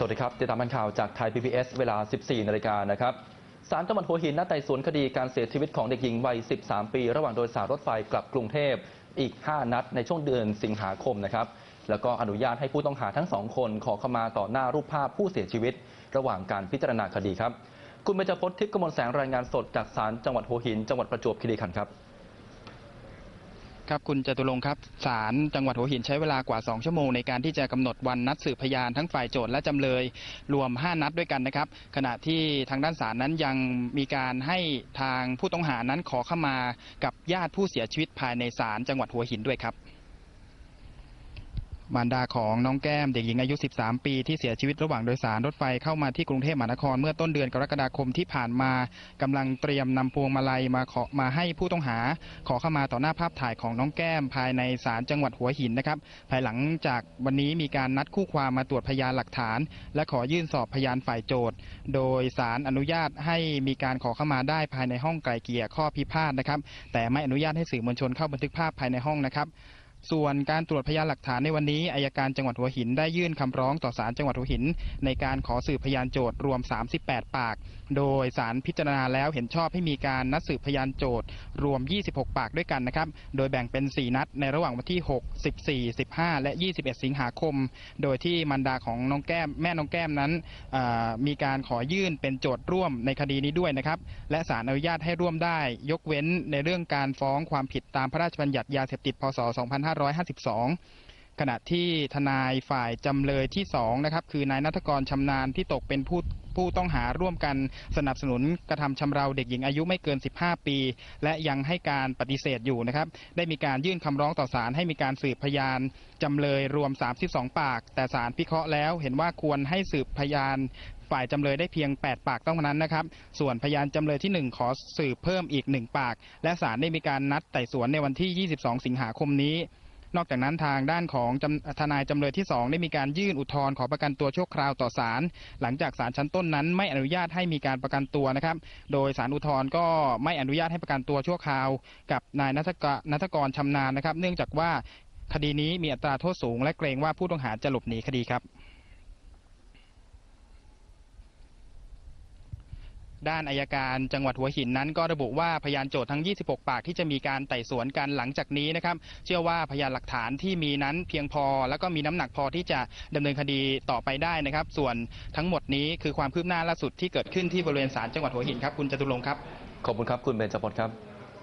สวัสดีครับติดตามข่าวจากไทย PBS เวลา 14 นาฬิกานะครับศาลจังหวัดหัวหินนัดไต่สวนคดีการเสียชีวิตของเด็กหญิงวัย 13 ปี ระหว่างโดยสารรถไฟกลับกรุงเทพอีก 5 นัดในช่วงเดือนสิงหาคมนะครับ แล้วก็อนุญาตให้ผู้ต้องหาทั้งสองคนขอขมาต่อหน้ารูปภาพผู้เสียชีวิต ระหว่างการพิจารณาคดีครับ คุณเบญจพจน์ทิพย์กมลแสงรายงานสดจากศาลจังหวัดหัวหิน จังหวัดประจวบคีรีขันธ์ครับ ครับคุณจตุรงค์ครับศาลจังหวัดหัวหินใช้เวลากว่า 2 ชั่วโมงในการที่จะกำหนดวันนัดสืบพยานทั้งฝ่ายโจทย์และจำเลยรวม 5 นัดด้วยกันนะครับ ขณะที่ทางด้านศาลนั้นยังมีการให้ทางผู้ต้องหานั้นขอเข้ามากับญาติผู้เสียชีวิตภายในศาลจังหวัดหัวหินด้วยครับ มารดาของน้องแก้มเด็กหญิงอายุ 13 ปีที่เสียชีวิตระหว่างโดยสารรถไฟเข้ามาที่กรุงเทพมหานครเมื่อต้นเดือนกรกฎาคมที่ผ่านมากำลังเตรียมนำพวงมาลัยมาขอมาให้ผู้ต้องหา ขอเข้ามาต่อหน้าภาพถ่ายของน้องแก้ม ภายในศาลจังหวัดหัวหินนะครับภายหลังจากวันนี้มีการนัดคู่ความมาตรวจพยานหลักฐาน และขอยื่นสอบพยานฝ่ายโจทย์ โดยศาลอนุญาตให้มีการขอเข้ามาได้ภายในห้องไกลเกลี่ยข้อพิพาทนะครับแต่ไม่อนุญาตให้สื่อมวลชนเข้าบันทึกภาพภายในห้องนะครับ ส่วนการตรวจพยานหลักฐานในวันนี้อายการจังหวัดหัวหินได้ยื่นคำร้องต่อศาลจังหวัดหัวหิน ในการขอสืบพยานโจทย์รวม 38 ปาก โดยศาลพิจารณาแล้วเห็นชอบให้มีการนัดสืบพยานโจทย์รวม 26 ปากด้วยกันนะครับ โดยแบ่งเป็น 4 นัดในระหว่างวันที่ 6 14 15 และ 21 สิงหาคม โดยที่มารดาของน้องแก้มแม่น้องแก้มนั้นมีการขอยื่นเป็นโจทย์ร่วมในคดีนี้ด้วยนะครับ และศาลอนุญาตให้ร่วมได้ ยกเว้นในเรื่องการฟ้องความผิดตามพระราชบัญญัติยาเสพติดพศ2552 ขณะที่ทนายฝ่ายจำเลยที่2นะครับคือนายนัทกรชำนาญที่ตกเป็นผู้ผู้ต้องหาร่วมกันสนับสนุนกระทำชำเราเด็กหญิงอายุไม่เกิน 15 ปี และยังให้การปฏิเสธอยู่นะครับ ได้มีการยื่นคำร้องต่อศาลให้มีการสืบพยานจำเลยรวม 32 ปาก แต่ศาลพิเคราะห์แล้วเห็นว่าควรให้สืบพยาน ฝ่ายจำเลยได้เพียง 8 ปากต้องนั้นนะครับ ส่วนพยานจำเลยที่ 1 ขอสืบเพิ่มอีก 1 ปาก และศาลได้มีการนัดไต่สวนในวันที่ 22 สิงหาคมนี้ นอกจากนั้นทางด้านของทนายจำเลยที่ 2 ได้มีการยื่นอุทธรณ์ขอประกันตัวชั่วคราวต่อศาลหลังจากศาลชั้นต้นนั้นไม่อนุญาตให้มีการประกันตัวนะครับ โดยศาลอุทธรณ์ก็ไม่อนุญาตให้ประกันตัวชั่วคราว กับนายนัทกะนัทกรชำนาญนะครับ เนื่องจากว่าคดีนี้มีอัตราโทษสูง และเกรงว่าผู้ต้องหาจะหลบหนีคดีครับ ด้านอายการจังหวัดหัวหินนั้นก็ระบุว่าพยานโจทย์ทั้ง 26 ปากที่จะมีการไต่สวนกันหลังจากนี้นะครับ เชื่อว่าพยานหลักฐานที่มีนั้นเพียงพอ แล้วก็มีน้ำหนักพอที่จะดำเนินคดีต่อไปได้นะครับ ส่วนทั้งหมดนี้คือความคืบหน้าล่าสุดที่เกิดขึ้นที่บริเวณศาลจังหวัดหัวหินครับคุณจตุรงค์ครับ ขอบคุณครับคุณเบญจพจน์ครับ